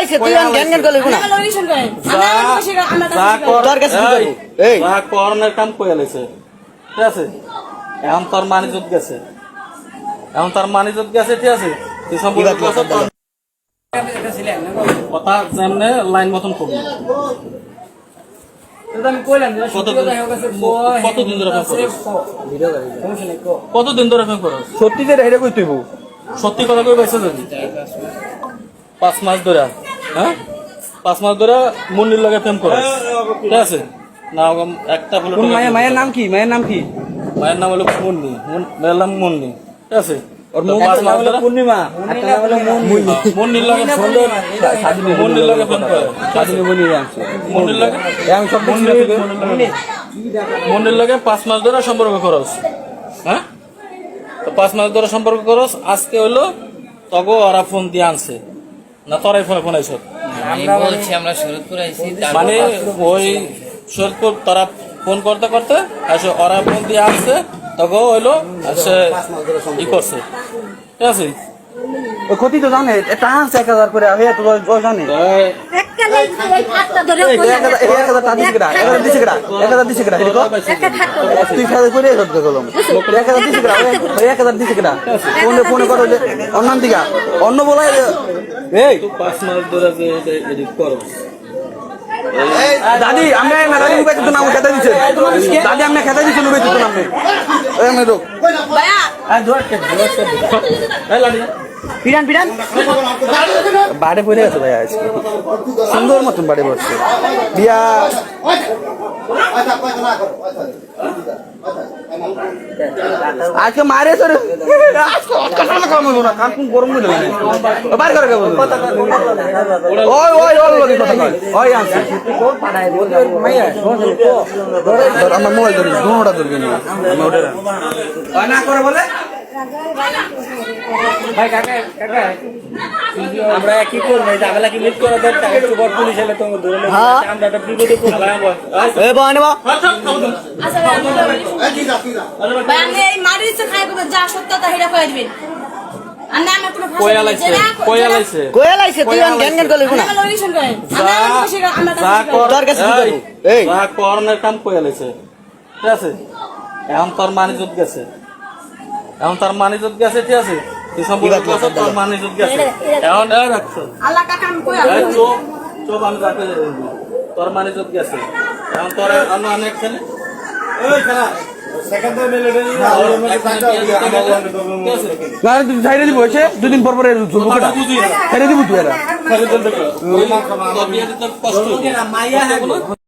লাইছে তুই আন জ্ঞান জ্ঞান করলি না তোর কাছে কি এই। কাম কইয়া লাইছে। ঠিক আছে? এখন তোর মানিজত গেছে। এখন তোর মানিজত গেছে ঠিক আছে? তুই কথা যেমনে লাইন মতন করবি। কতদিন ধরে কতদিন ধরে সত্যি যে কই তুইবো সত্যি কথা কই পাইছো যদি? পাঁচ মাস ধরে। হ্যাঁ? পাঁচ মাস ধরে মুন্নির লগে প্রেম করো। ঠিক আছে? না একটা কোন মায়ের মায়ের নাম কি? মায়ের নাম কি? মায়ের নাম হলো মুন্নি। মায়ের নাম মুন্নি। ঠিক আছে? ওর পাঁচ মাস ধরে পূর্ণিমা। হলো মুন্নির লগে স্বাধীনী মুন্নির লগে প্রেম করে। স্বাধীনী বনি আনছে মুন্নির লগে আমি সব মুন্নির মুন্নির লগে পাঁচ মাস ধরে সম্পর্ক করস। হ্যাঁ? তো পাঁচ মাস ধরে সম্পর্ক করস। আজকে হলো তগো ওরা ফোন দিয়ে আনছে। না তরাই ফোনে ফোন আইস আমি বলছি আমরা শরৎপুর আইছি মানে ওই শরৎপুর তারা ফোন করতে করতে আসে ওরা ফোন দিয়ে আসছে তখন হইল সে ই করছে। ঠিক আছে? ওই ক্ষতি তো জানে এটা আছে এক হাজার করে আমি তো জানি। জানে অন্য দিকা অন্য বলাই এই তুই পাঁচ মাস ধরে করো। দাদি আমি না দাদি তো নাম খেতে দিছে। দাদি আমি খেতে দিছে নুবে তো নাম আমি রোক ভাইয়া। পিরান পিরান। বাড়ে পড়ে গেছে ভাই আজকে। সুন্দর মতন বাড়ে পড়ছে। বিয়া আজকে মারে তোর আজকে না কাম গরম করে কেবল। ওই ওই ওই আছে আমার মোবাইল ধরবি না ওটা না করে বলে। আমরা কি করব এই ঝামেলা কি মিট করে দেন টাকা একটু বড় পুলিশ এলে তোমার ধরে নেবে। হ্যাঁ। আমরা একটা বিপদে পড়ব। এ বয় নেবা। ভাই আমরা লড়িশন ভাই আমি এই মারির খাই করবে যা সত্যতা হেরা কই দিবেন আর না আমরা কোনো ভাষা কয়া লাইছে কয়া লাইছে কয়ে লাইছে তুই আন জ্ঞান জ্ঞান করলি না আমরা লড়িশন করে আমরা খুশি করে আমরা যা খুশি করে কর তোর কাছে কি এই, এখন তার গেছে এখন গেছে ঠিক আছে তুই সম্পর্ক করছ তোর মানিজত গেছে এখন এই রাখছো আল্লাহ কাকা আমি কই এই চোপ চোপ আমি রাখতে তোর মানিজত গেছে এখন তোর অন্য অনেক ছেলে ওই খেলা না তুই সাইডে দিব হয়েছে দুদিন পর পরে দিব তুই এরা কষ্ট